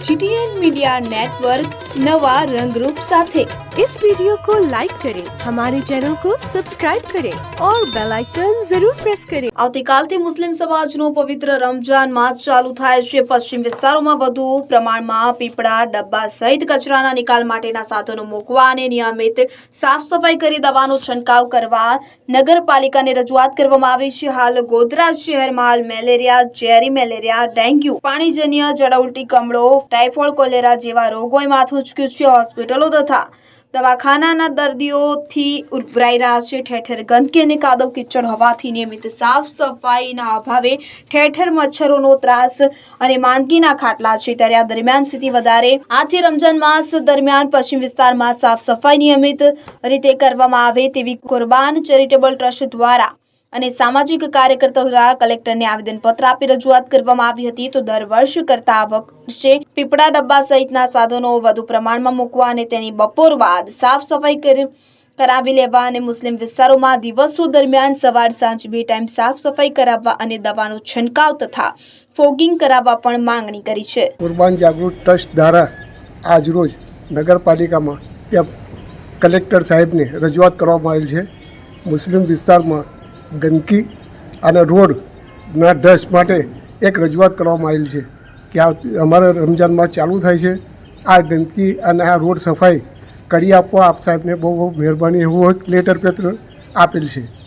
GTN media network नवा रंगरूप साथे इस वीडियो को लाइक करें हमारे चैनल को सब्सक्राइब करें और बेल आइकन जरूर प्रेस करें આવતીકાલથી મુસ્લિમ સમાજનો પવિત્ર રમજાન માસ ચાલુ થાય છે પશ્ચિમ વિસ્તારોમાં વધુ પ્રમાણમાં પીપળા ડબ્બા સહિત કચરાના નિકાલ માટેના સાધનો મૂકવા અને નિયમિત સાફ સફાઈ કરી દવાનો છંટકાવ કરવા નગરપાલિકાને રજૂઆત કરવામાં આવી છે હાલ ગોધરા શહેરમાં હાલ મેલેરિયા ઝેરી મેલેરિયા ડેન્ગ્યુ પાણીજન્ય જળ ઉલટી કમળો ટાઇફોઇડ કોલેરા જેવા રોગોએ માથું ઉચક્યું છે હોસ્પિટલો તથા દવાખાનાના દર્દીઓથી ઉભરાઈ રહ્યા છે. ઠેર ઠેર ગંદકી અને કાદવ કિચડ હોવાથી નિયમિત સાફ સફાઈના અભાવે ઠેર ઠેર મચ્છરોનો ત્રાસ અને માંદગીના ખાટલા છે. ત્યારે આ દરમિયાન સ્થિતિ વધારે. આથી રમજાન માસ દરમિયાન પશ્ચિમ વિસ્તારમાં સાફ સફાઈ નિયમિત રીતે કરવામાં આવે તેવી કુરબાન ચેરિટેબલ ટ્રસ્ટ દ્વારા અને સામાજિક કાર્યકર્તાઓ દ્વારા કલેક્ટરને આવેદનપત્ર આપી રજૂઆત કરવામાં આવી હતી. તો દર વર્ષ કરતા આ વખતે પીપળા ડબ્બા સહિતના સાધનો વધુ પ્રમાણમાં મૂકવા અને તેની બપોર બાદ સાફ સફાઈ કરી કરાવી લેવા અને મુસ્લિમ વિસ્તારોમાં દિવસો દરમિયાન સવાર સાંજ બે ટાઈમ સાફ સફાઈ કરાવવા અને દવાનો છંટકાવ તથા ફોગિંગ કરાવવા પણ માંગણી કરી છે. કુરબાન જાગૃત ટ્રસ્ટ દ્વારા આજરોજ નગરપાલિકામાં કલેક્ટર સાહેબને રજૂઆત કરવામાં આવેલ છે. મુસ્લિમ વિસ્તારમાં ગંદકી અને રોડના ડસ્ટ માટે એક રજૂઆત કરવામાં આવેલી છે કે આ અમારા રમજાનમાં ચાલુ થાય છે. આ ગંદકી અને આ રોડ સફાઈ કરી આપવા આપ સાહેબને બહુ બહુ મહેરબાની. એવું લેટર પત્ર આપેલ છે.